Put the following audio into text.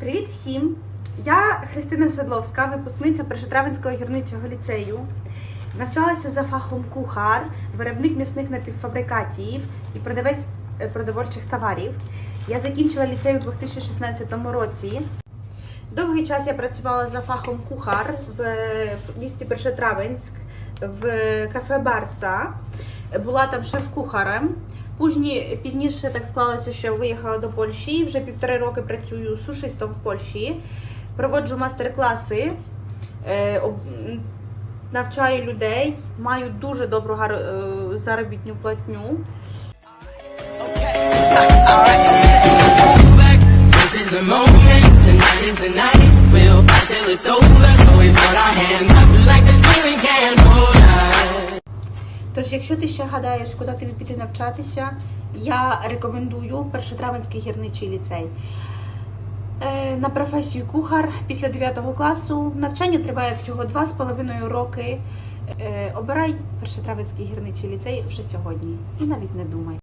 Привіт всім! Я Христина Седловська, випускниця Першотравенського гірничого ліцею. Навчалася за фахом кухар, виробник м'ясних напівфабрикатів і продавець е, продовольчих товарів. Я закінчила ліцей у 2016 році. Довгий час я працювала за фахом кухар в е, місті Першотравенськ в кафе Барса. Була там шеф-кухарем. Пужні, пізніше так склалося, що виїхала до Польщі. Вже півтори роки працюю сушистом в Польщі. Проводжу майстер-класи, е, навчаю людей, маю дуже добру е, заробітну платню. Tonight is the night. We'll fight till it's over, so we put our hands up like the ceiling us. Тож, якщо ти ще гадаєш, куди тобі піти навчатися, я рекомендую першотравенський гірничий ліцей. Е, На професію кухар після 9 класу навчання триває всього 2,5 роки. Е, Обирай першотравенський гірничий ліцей вже сьогодні і навіть не думай.